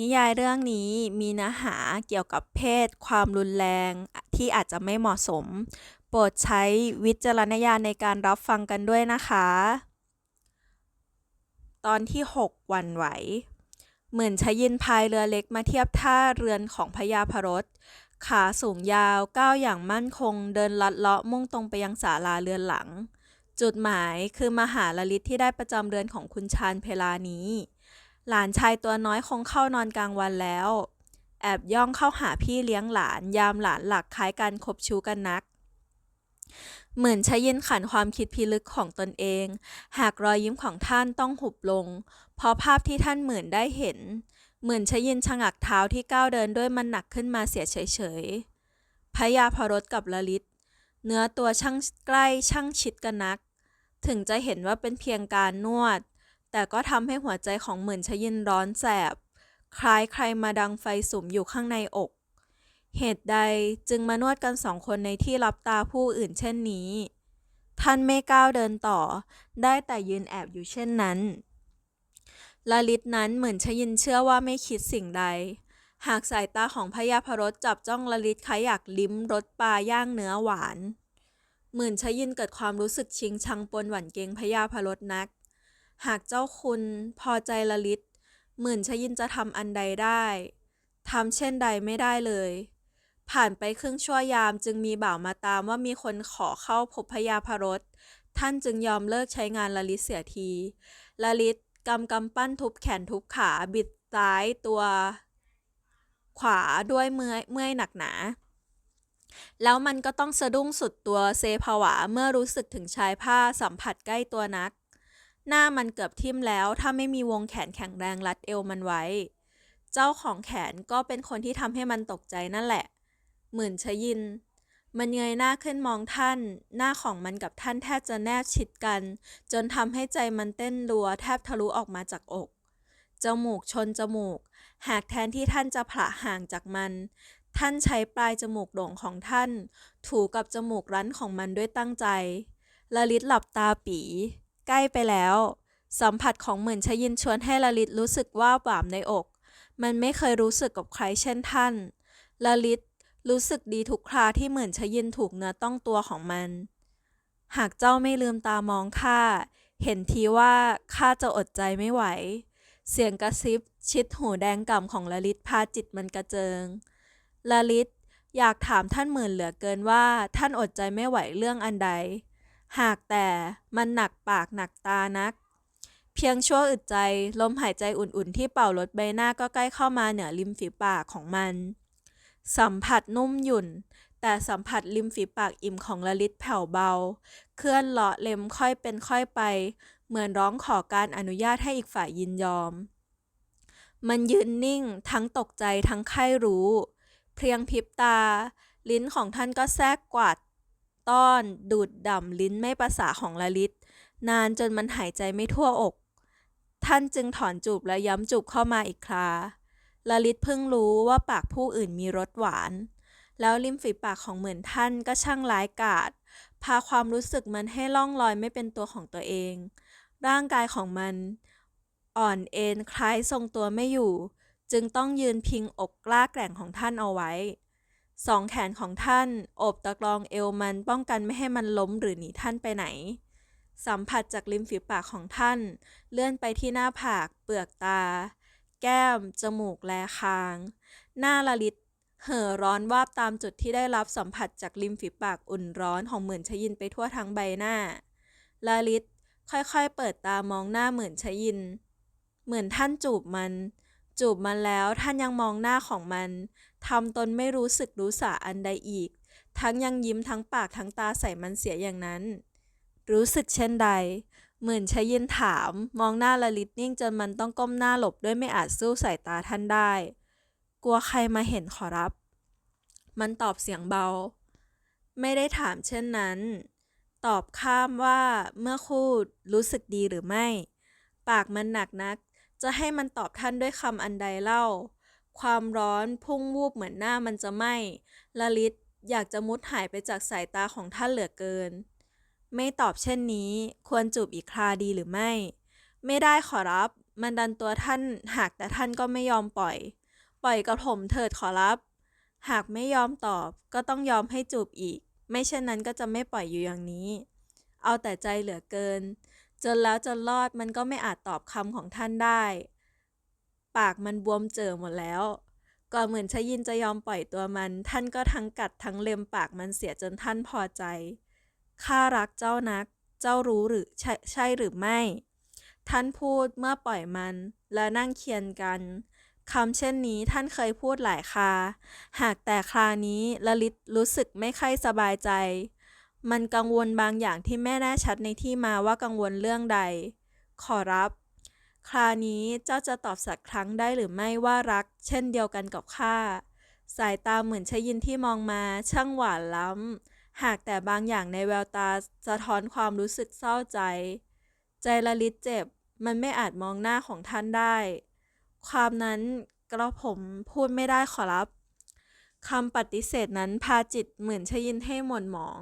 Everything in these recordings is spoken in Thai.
นิยายเรื่องนี้มีเนื้อหาเกี่ยวกับเพศ ความรุนแรงที่อาจจะไม่เหมาะสม โปรดใช้วิจารณญาณในการรับฟังกันด้วยนะคะ ตอนที่ 6 วันไหว เหมือนชยินพายเรือเล็กมาเทียบท่าเรือนของพญาพรตขาสูงยาวก้าวอย่างมั่นคง เดินลัดเลาะมุ่งตรงไปยังศาลาเรือนหลัง จุดหมายคือมหาลลิตที่ได้ประจำเรือนของคุณชาญเพลานี้ หลานชายตัวน้อยคงเข้านอนกลางวันแล้ว แอบย่องเข้าหาพี่เลี้ยงหลานยามหลานหลักคล้ายกันคบชู้กันนัก เหมือนชยินขันความคิดพิลึกของตนเอง หากรอยยิ้มของท่านต้องหุบลง เพราะภาพที่ท่านเหมือนได้เห็น เหมือนชยินชะงักเท้าที่ก้าวเดินด้วยมันหนักขึ้นมาเสียเฉยๆพยาพรตกับละลิตเนื้อตัวช่างใกล้ช่างชิดกันนัก ถึงจะเห็นว่าเป็นเพียงการนวด แต่ก็ทำให้หัวใจของหมื่นชยินร้อนแสบ คล้ายใครมาดังไฟสุมอยู่ข้างในอก เหตุใดจึงมานวดกันสองคนในที่รับตาผู้อื่นเช่นนี้ ท่านไม่ก้าวเดินต่อ ได้แต่ยืนแอบอยู่เช่นนั้นลลิตนั้นเหมือนชยินเชื่อว่าไม่คิดสิ่งใด หากสายตาของพญาพรตจับจ้องลลิตคล้ายอยากลิ้มรสปลาย่างเนื้อหวาน หมื่นชยินเกิดความรู้สึกชิงชังปนหวั่นเกรงพญาพรตนัก หากเจ้าคุณพอใจละลิตหมื่นชยินจะทำอันใดได้ทำเช่นใดไม่ได้เลย ผ่านไปครึ่งชั่วยามจึงมีบ่าวมาตามว่ามีคนขอเข้าพบพญาพรตท่านจึงยอมเลิกใช้งานละลิตเสียทีละลิตกำกำปั้นทุบแขนทุบขาบิดซ้ายตัว ขวาด้วยเมื่อยเมื่อยหนักหนา แล้วมันก็ต้องสะดุ้งสุดตัวเซภาวะเมื่อรู้สึกถึงชายผ้าสัมผัสใกล้ตัวนัก หน้ามันเกือบทิ่มแล้ว ถ้าไม่มีวงแขนแข็งแรงรัดเอวมันไว้ เจ้าของแขนก็เป็นคนที่ทำให้มันตกใจนั่นแหละ หมื่นชยิน มันเงยหน้าขึ้นมองท่าน หน้าของมันกับท่านแทบจะแนบชิดกัน จนทำให้ใจมันเต้นรัวแทบทะลุออกมาจากอก จมูกชนจมูก หากแทนที่ท่านจะผละห่างจากมัน ท่านใช้ปลายจมูกโด่งของท่าน ถูกับจมูกรั้นของมันด้วยตั้งใจละลิตหลับตาปี ใกล้ไปแล้ว สัมผัสของเหมือนชยินชวนให้ละลิตรู้สึกว่าบวามในอก มันไม่เคยรู้สึกกับใครเช่นท่านละลิตรู้สึกดีทุกคราที่เหมือนชยินถูกเนื้อต้องตัวของมัน หากเจ้าไม่ลืมตามองข้าเห็นทีว่าข้าจะอดใจไม่ไหว เสียงกระซิบชิดหูแดงก่ำของละลิตพาจิตมันกระเจิงละลิตอยากถามท่านหมื่นเหลือเกินว่าท่านอดใจไม่ไหวเรื่องอันใด หากแต่มันหนักปากหนักตานัก เพียงชั่วอึดใจ ลมหายใจอุ่นๆ ที่เป่าลดใบหน้าก็ใกล้เข้ามาเหนือริมฝีปากของมัน สัมผัสนุ่มหยุ่น แต่สัมผัสริมฝีปากอิ่มของละลิตแผ่วเบา เคลื่อนเลาะเล็มค่อยเป็นค่อยไป เหมือนร้องขอการอนุญาตให้อีกฝ่ายยินยอม มันยืนนิ่ง ทั้งตกใจทั้งไข้รู้ เพียงพริบตาลิ้นของท่านก็แทรกกวาด ต้อน ดูดด่ำลิ้นไม่ประสาของละลิต นานจนมันหายใจไม่ทั่วอก ท่านจึงถอนจูบและย้ำจูบเข้ามาอีกคราละลิตเพิ่งรู้ว่าปากผู้อื่นมีรสหวาน แล้วริมฝีปากของเหมือนท่านก็ช่างร้ายกาจพาความรู้สึกมันให้ล่องลอยไม่เป็นตัวของตัวเอง ร่างกายของมัน อ่อนเอ็นคล้ายทรงตัวไม่อยู่ จึงต้องยืนพิงอกกล้าแกร่งของท่านเอาไว้ สองแขนของท่านโอบตะกรองเอวมันป้องกันไม่ให้มันล้มหรือหนีท่านไปไหน สัมผัสจากริมฝีปากของท่าน เลื่อนไปที่หน้าผาก เปลือกตา แก้ม จมูก และคาง หน้าละลิต เห่อร้อนวาบตามจุดที่ได้รับสัมผัสจากริมฝีปากอุ่นร้อนของเหมือนชยินไปทั่วทั้งใบหน้าละลิตค่อยๆ เปิดตามองหน้าเหมือนชยิน เหมือนท่านจูบมัน จูบมันแล้วท่านยังมองหน้าของมัน ทำตนไม่รู้สึกรู้สาอันใดอีก ทั้งยังยิ้มทั้งปากทั้งตาใส่มันเสียอย่างนั้น รู้สึกเช่นใดเหมือนชยินถาม มองหน้าละลิตนิ่งจนมันต้องก้มหน้าหลบด้วยไม่อาจสู้สายตาท่านได้ กลัวใครมาเห็นขอรับ มันตอบเสียงเบา ไม่ได้ถามเช่นนั้น ตอบข้ามว่าเมื่อคู่รู้สึกดีหรือไม่ ปากมันหนักนัก จะให้มันตอบท่านด้วยคำอันใดเล่า ความร้อนพุ่งวูบเหมือนหน้ามันจะไหม้ละลิตอยากจะมุดหายไปจากสายตาของท่านเหลือเกิน ไม่ตอบเช่นนี้ ควรจูบอีกคราดีหรือไม่ ไม่ได้ขอรับ มันดันตัวท่าน หากแต่ท่านก็ไม่ยอมปล่อย ปล่อยกระผมเถิดขอรับ หากไม่ยอมตอบก็ต้องยอมให้จูบอีก ไม่เช่นนั้นก็จะไม่ปล่อยอยู่อย่างนี้ เอาแต่ใจเหลือเกิน จนแล้วจนรอดมันก็ไม่อาจตอบคำของท่านได้ ปากมันบวมเจอหมดแล้ว ก่อนเหมือนชยินจะยอมปล่อยตัวมัน ท่านก็ทั้งกัดทั้งเล็มปากมันเสียจนท่านพอใจ ข้ารักเจ้านัก เจ้ารู้หรือใช่ใช่หรือไม่ ท่านพูดเมื่อปล่อยมัน และนั่งเคียนกันคำเช่นนี้ท่านเคยพูดหลายคราหากแต่ครานี้ละลิตรู้สึกไม่ค่อยสบายใจ มันกังวลบางอย่างที่ไม่แน่ชัดในที่มาว่ากังวลเรื่องใด ขอรับ ครานี้เจ้าจะตอบสักครั้งได้หรือไม่ว่ารัก เช่นเดียวกันกับข้า สายตาเหมือนชยินที่มองมาช่างหวานล้ำ หากแต่บางอย่างในแววตาสะท้อนความรู้สึกเศร้าใจ ใจละลิตเจ็บ มันไม่อาจมองหน้าของท่านได้ ความนั้นกระผมพูดไม่ได้ขอรับคำปฏิเสธนั้นพาจิตเหมือนชยินให้หม่นหมอง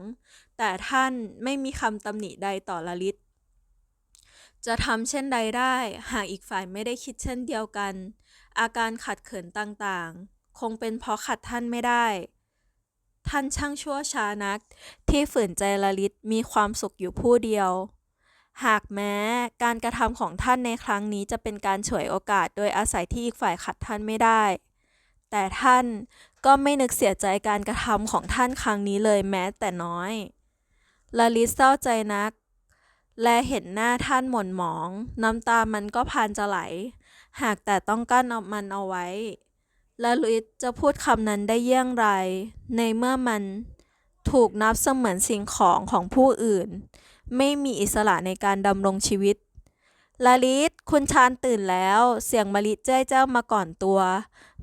แต่ท่านไม่มีคำตำหนิใดต่อละลิต จะทำเช่นใดได้ หากอีกฝ่ายไม่ได้คิดเช่นเดียวกัน อาการขัดเขินต่างๆ คงเป็นเพราะขัดท่านไม่ได้ ท่านช่างชั่วช้านัก ที่ฝืนใจละลิตมีความสุขอยู่ผู้เดียว หากแม้การกระทำของท่านในครั้งนี้จะเป็นการฉวยโอกาสโดยอาศัยที่อีกฝ่ายขัดท่านไม่ได้ แต่ท่านก็ไม่นึกเสียใจการกระทำของท่านครั้งนี้เลยแม้แต่น้อยละลิตเศร้าใจนัก และเห็นหน้าท่านหม่นหมอง น้ำตามันก็พานจะไหล หากแต่ต้องกั้นเอามันเอาไว้ และลุอิสจะพูดคำนั้นได้เยี่ยงไร ในเมื่อมันถูกนับเสมือนสิ่งของของผู้อื่น ไม่มีอิสระในการดำรงชีวิตลาลิสคุณชานตื่นแล้ว เสียงมาลิแจ้เจ้ามาก่อนตัว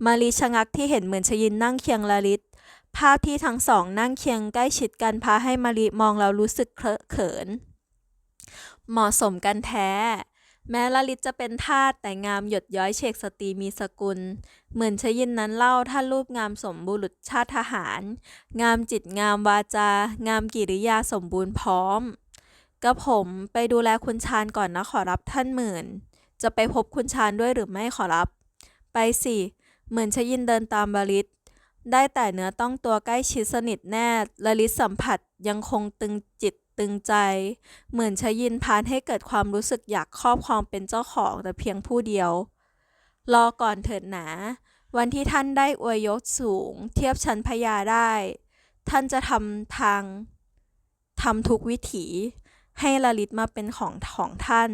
มาลิชะงักที่เห็นเหมือนชยินนั่งเคียงลาลิสภาพที่ทั้งสองนั่งเคียงใกล้ชิดกันพาให้มาลิมองแล้วรู้สึกเคอะเขิน เหมาะสมกันแท้ แม้ละลิตจะเป็นทาสแต่งามหยดย้อยเชกสตรีมีสกุล เหมือนชยินนั้นเล่าท่านรูปงามสมบุรุษชาติทหาร งามจิตงามวาจา งามกิริยาสมบูรณ์พร้อมกระผมไปดูแลคุณชานก่อนนะขอรับท่านหมื่น จะไปพบคุณชานด้วยหรือไม่ขอรับ ไปสิ เหมือนชยินเดินตามบาลิตได้แต่เนื้อต้องตัวใกล้ชิดสนิทแน่ละลิตสัมผัสยังคงตึงจิต ตึงใจ เหมือนชยินพานให้เกิดความรู้สึกอยากครอบครองเป็นเจ้าของแต่เพียงผู้เดียว รอก่อนเถิดหนา วันที่ท่านได้อวยยศสูง เทียบชั้นพญาได้ ท่านจะทำทางทำทุกวิถี ให้ลลิตมาเป็นของของท่าน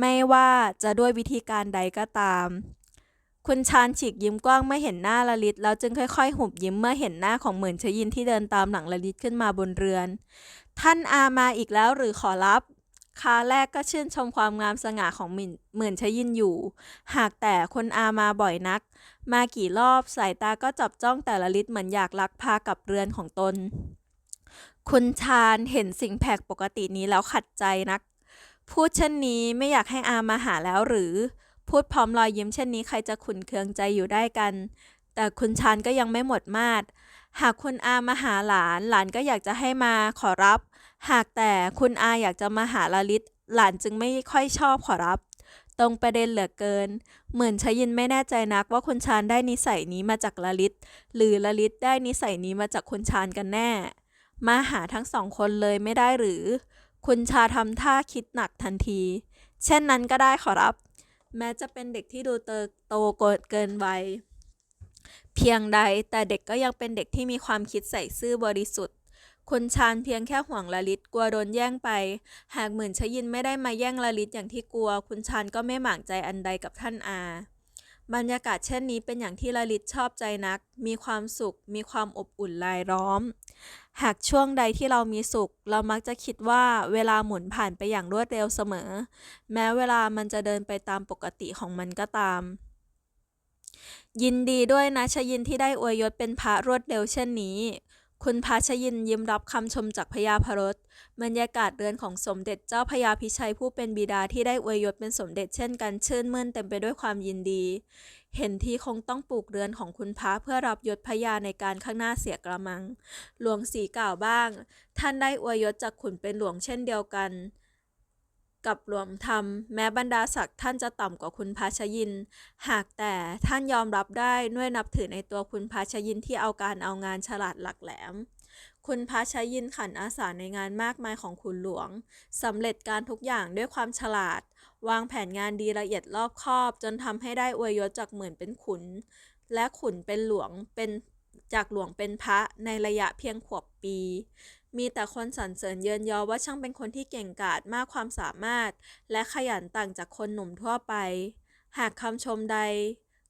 ไม่ว่าจะด้วยวิธีการใดก็ตาม คุณชานฉีกยิ้มกว้างเมื่อเห็นหน้าลลิตแล้วจึงค่อยๆ หุบยิ้มเมื่อเห็นหน้าของเหมือนชยินที่เดินตามหลังลลิตขึ้นมาบนเรือน ท่านอามาอีกแล้วหรือขอรับคาแรกก็ชื่นชมความงามสง่าของเหมือนชยินอยู่ หากแต่คนอามาบ่อยนัก มากี่รอบสายตาก็จับจ้องแต่ละลิตเหมือนอยากลักพากับเรือนของตน คุณชาญเห็นสิ่งแปลกปกตินี้แล้วขัดใจนัก พูดเช่นนี้ไม่อยากให้อามาหาแล้วหรือ พูดพร้อมรอยยิ้มเช่นนี้ใครจะขุนเคืองใจอยู่ได้กัน แต่คุณชาญก็ยังไม่หมดมาด หากคุณอามาหาหลาน หลานก็อยากจะให้มาขอรับ หากแต่คุณอาอยากจะมาหาลลิต หลานจึงไม่ค่อยชอบขอรับ ตรงประเด็นเหลือเกิน เหมือนชยินไม่แน่ใจนักว่าคุณชานได้นิสัยนี้มาจากลลิต หรือลลิตได้นิสัยนี้มาจากคุณชานกันแน่ มาหาทั้งสองคนเลยไม่ได้หรือ คุณชาทำท่าคิดหนักทันที เช่นนั้นก็ได้ขอรับ แม้จะเป็นเด็กที่ดูเติบโตเกินวัยเพียงใดแต่เด็กก็ยังเป็นเด็กที่มีความคิดใส่ซื่อบริสุทธิ์ คุณชาญเพียงแค่ห่วงลลิตกลัวโดนแย่งไป หากหมื่นชยินไม่ได้มาแย่งลลิตอย่างที่กลัว คุณชาญก็ไม่หมางใจอันใดกับท่านอา บรรยากาศเช่นนี้เป็นอย่างที่ลลิตชอบใจนัก มีความสุข มีความอบอุ่นรายล้อม หากช่วงใดที่เรามีสุข เรามักจะคิดว่าเวลาหมุนผ่านไปอย่างรวดเร็วเสมอ แม้เวลามันจะเดินไปตามปกติของมันก็ตาม ยินดีด้วยนะชยินที่ได้อวยยศเป็นพระรวดเร็วเช่นนี้ คุณพระชยินยิ้มรับคำชมจากพญาพรตบรรยากาศเรือนของสมเด็จเจ้าพญาพิชัยผู้เป็นบิดาที่ได้อวยยศเป็นสมเด็จเช่นกันชื่นมื่นเต็มไปด้วยความยินดี เห็นทีคงต้องปลูกเรือนของคุณพระเพื่อรับยศพญาในการข้างหน้าเสียกระมัง หลวงสีกล่าวบ้าง ท่านได้อวยยศจากขุนเป็นหลวงเช่นเดียวกัน กับหลวงธรรม แม้บรรดาศักดิ์ท่านจะต่ำกว่าคุณพาชยิน หากแต่ท่านยอมรับได้ด้วยนับถือในตัวคุณพาชยินที่เอาการเอางานฉลาดหลักแหลม คุณพาชยินขันอาสาในงานมากมายของคุณหลวงสำเร็จการทุกอย่างด้วยความฉลาด วางแผนงานดีละเอียดรอบคอบ จนทำให้ได้อวยยศจากหมื่นเป็นขุน และขุนเป็นหลวงเป็นจากหลวงเป็นพระในระยะเพียงขวบปี มีแต่คนสรรเสริญเยินยอว่าช่างเป็นคนที่เก่งกาจมากความสามารถ และขยันต่างจากคนหนุ่มทั่วไป หากคำชมใด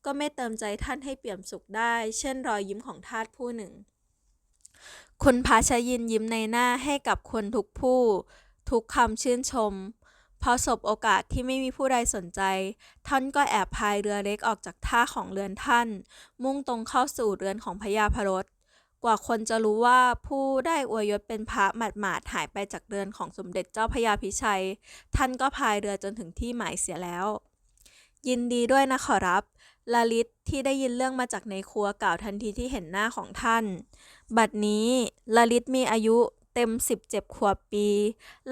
ก็ไม่เติมใจท่านให้เปี่ยมสุขได้ เช่นรอยยิ้มของทาสผู้หนึ่ง คุณพาชยินยิ้มในหน้าให้กับคนทุกผู้ ทุกคำชื่นชมพอสบโอกาสที่ไม่มีผู้ใดสนใจ ท่านก็แอบพายเรือเล็กออกจากท่าของเรือนท่าน มุ่งตรงเข้าสู่เรือนของพญาพรต กว่าคนจะรู้ว่าผู้ได้อวยยศเป็นพระหมาดหมาดๆหายไปจากเรือนของสมเด็จเจ้าพญาพิชัย ท่านก็พายเรือจนถึงที่หมายเสียแล้ว ยินดีด้วยนะขอรับลาลิตที่ได้ยินเรื่องมาจากในครัวกล่าวทันทีที่เห็นหน้าของท่าน บัดนี้ลลิตมีอายุเต็มสิบเจ็ดขวบปี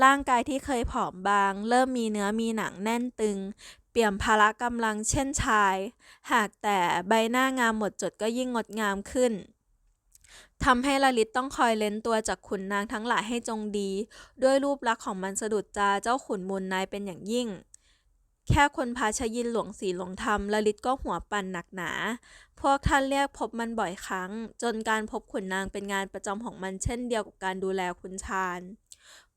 ร่างกายที่เคยผอมบาง เริ่มมีเนื้อมีหนังแน่นตึง เปี่ยมพละกำลังเช่นชาย หากแต่ใบหน้างามหมดจดก็ยิ่งงดงามขึ้น ทำให้ลลิตต้องคอยเล้นตัวจากขุนนางทั้งหลายให้จงดี ด้วยรูปลักษณ์ของมันสะดุดตาเจ้าขุนมูลนายเป็นอย่างยิ่ง แค่คนพาชยินหลวงสีหลวงธรรมลลิตก็หัวปั่นหนักหนา พวกท่านเรียกพบมันบ่อยครั้ง จนการพบขุนนางเป็นงานประจำของมันเช่นเดียวกับการดูแลขุนชาญ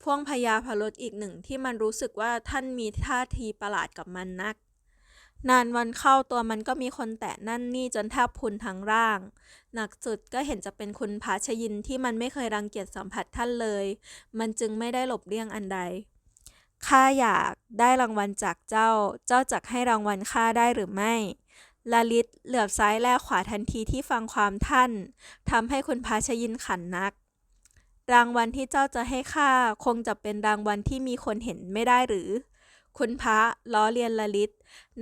พ่วงพญาพรตอีกหนึ่งที่มันรู้สึกว่าท่านมีท่าทีประหลาดกับมันนัก นานวันเข้าตัวมันก็มีคนแตะนั่นนี่จนแทบพุนทั้งร่าง หนักสุดก็เห็นจะเป็นคุณพาชยินที่มันไม่เคยรังเกียจสัมผัสท่านเลย มันจึงไม่ได้หลบเลี่ยงอันใด ข้าอยากได้รางวัลจากเจ้า เจ้าจักให้รางวัลข้าได้หรือไม่ ลาลิตเหลือบซ้ายแลขวาทันทีที่ฟังความท่าน ทำให้คุณพาชยินขันนัก รางวัลที่เจ้าจะให้ข้าคงจะเป็นรางวัลที่มีคนเห็นไม่ได้หรือ คุณพระล้อเลียนลลิต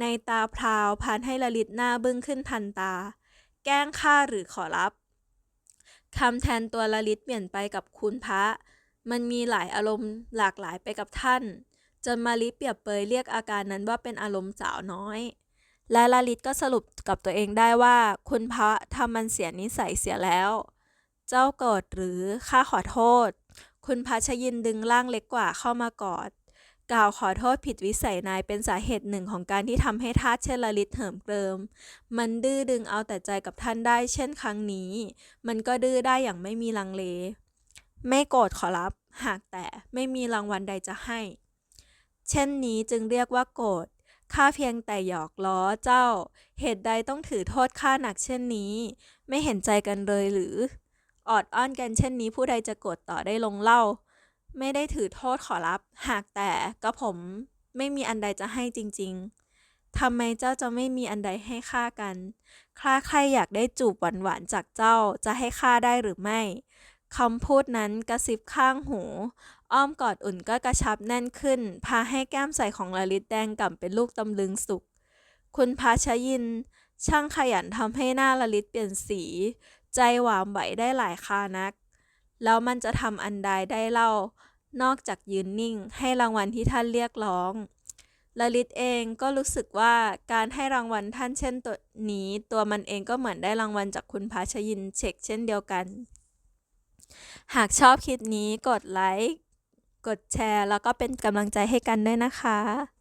ในตาพราวพานให้ลลิตหน้าบึ้งขึ้นทันตา แกล้งข้าหรือขอรับคำแทนตัวลลิตเปลี่ยนไปกับคุณพระ มันมีหลายอารมณ์หลากหลายไปกับท่าน จนมาลิเปรียบเปยเรียกอาการนั้นว่าเป็นอารมณ์สาวน้อย และลาลิตก็สรุปกับตัวเองได้ว่า คุณพระทำมันเสียนิสัยเสียแล้ว เจ้าโกรธหรือข้าขอโทษ คุณพระชยินดึงร่างเล็กกว่าเข้ามากอด กล่าวขอโทษผิดวิสัยนายเป็นสาเหตุหนึ่งของการที่ทำให้ทาสเชลลิตเหิมเกริม มันดื้อดึงเอาแต่ใจกับท่านได้เช่นครั้งนี้ มันก็ดื้อได้อย่างไม่มีลังเล ไม่โกรธขอรับ หากแต่ไม่มีรางวัลใดจะให้ เช่นนี้จึงเรียกว่าโกรธข้าเพียงแต่หยอกล้อเจ้า เหตุใดต้องถือโทษข้าหนักเช่นนี้ ไม่เห็นใจกันเลยหรือ ออดอ้อนกันเช่นนี้ผู้ใดจะโกรธต่อได้ลงเล่า ไม่ได้ถือโทษขอรับ หากแต่ก็ผมไม่มีอันใดจะให้จริง ๆ ทำไมเจ้าจะไม่มีอันใดให้ข้ากัน ข้าใครอยากได้จูบหวานๆจากเจ้าจะให้ข้าได้หรือไม่คำพูดนั้นกระซิบข้างหู อ้อมกอดอุ่นก็กระชับแน่นขึ้น พาให้แก้มใสของลลิตแดงก่ำเป็นลูกตำลึงสุก คุณพาชยิน ช่างขยันทำให้หน้าลลิตเปลี่ยนสี ใจหวามไหวได้หลายคานัก แล้วมันจะทำอันใดได้เล่า นอกจากยืนนิ่ง ให้รางวัลที่ท่านเรียกร้องลลิตเองก็รู้สึกว่าการให้รางวัลท่านเช่นตัวนี้ตัวมันเองก็เหมือนได้รางวัลจากคุณพาชยินเช็คเช่นเดียวกัน หากชอบคลิปนี้กดไลค์ กดแชร์ แล้วก็เป็นกำลังใจให้กันด้วยนะคะ